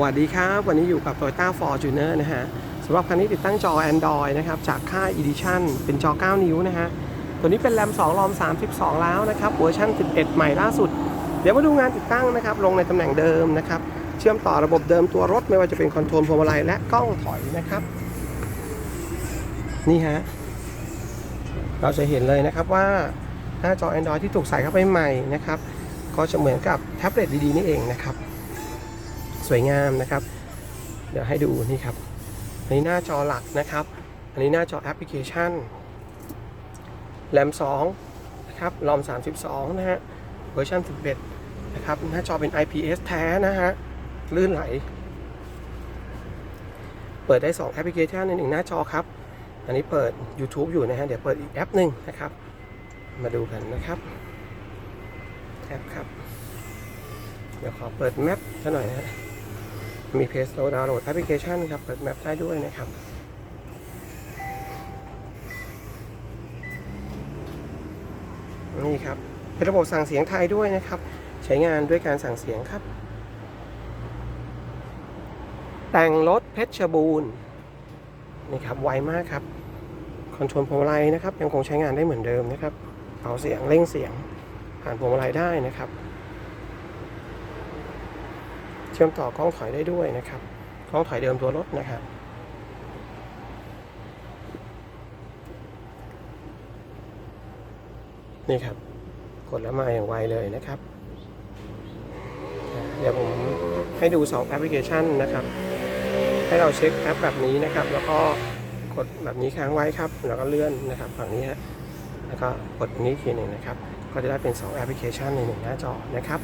สวัสดีครับ วันนี้อยู่กับ Toyota Fortuner นะฮะสำหรับคันนี้ติดตั้งจอ Android นะครับ จากค่าย Edition เป็นจอ 9 นิ้วนะฮะ ตัวนี้เป็นแรม 2 รอม 32 แล้วนะครับ เวอร์ชัน11 ใหม่ล่าสุด เดี๋ยวมาดูงานติดตั้งนะครับ ลงในตำแหน่งเดิมนะครับ เชื่อมต่อระบบเดิมตัวรถ ไม่ว่าจะเป็นคอนโทรลพวงมาลัยและกล้องถอยนะครับ นี่ฮะ เราจะเห็นเลยนะครับว่าหน้าจอ Android ที่ถูกใส่เข้าไปใหม่นะครับ ก็จะเหมือนกับแท็บเล็ตดีๆนี่เองนะครับ สวยงามนะครับ เดี๋ยวให้ดูนี่ครับอันนี้หน้าจอหลักนะครับ อันนี้หน้าจอแอปพลิเคชันแรม2นะครับรอม 32 นะฮะเวอร์ชัน11 นะครับ หน้าจอเป็น IPS แท้นะฮะลื่นไหล เปิดได้ 2 แอปพลิเคชันในหนึ่งหน้าจอครับ อันนี้เปิด YouTube อยู่นะฮะ เดี๋ยวเปิดอีกแอปหนึ่งนะครับ มาดูกันนะครับ แอปครับ เดี๋ยวขอเปิดแมปซะหน่อยนะฮะ มีเพจโหลดดาวน์โหลดแอปพลิเคชันครับเปิดแมปได้ด้วยนะครับนี่ครับเป็นระบบสั่งเสียงไทยด้วยนะครับ ใช้งานด้วยการสั่งเสียงครับ แต่งรถเพชรบูรณ์นี่ครับไวมากครับคอนโทรลพวงมาลัยนะครับ ยังคงใช้งานได้เหมือนเดิมนะครับเบาเสียงเร่งเสียงผ่านพวงมาลัยได้นะครับ เชื่อมต่อกล้องถอยได้ด้วยนะครับ กล้องถอยเดิมตัวรถนะครับนี่ครับ กดแล้วมาอย่างไวเลยนะครับ เดี๋ยวผมให้ดู 2 แอปพลิเคชันนะครับ ให้เราเช็คแอปแบบนี้นะครับ แล้วก็กดแบบนี้ค้างไว้ครับ แล้วก็เลื่อนนะครับฝั่งนี้ฮะแล้วก็กดนนี้อีกทีหนึ่งนะครับ ก็จะได้เป็น 2 แอปพลิเคชันในหนึ่งหน้าจอนะครับ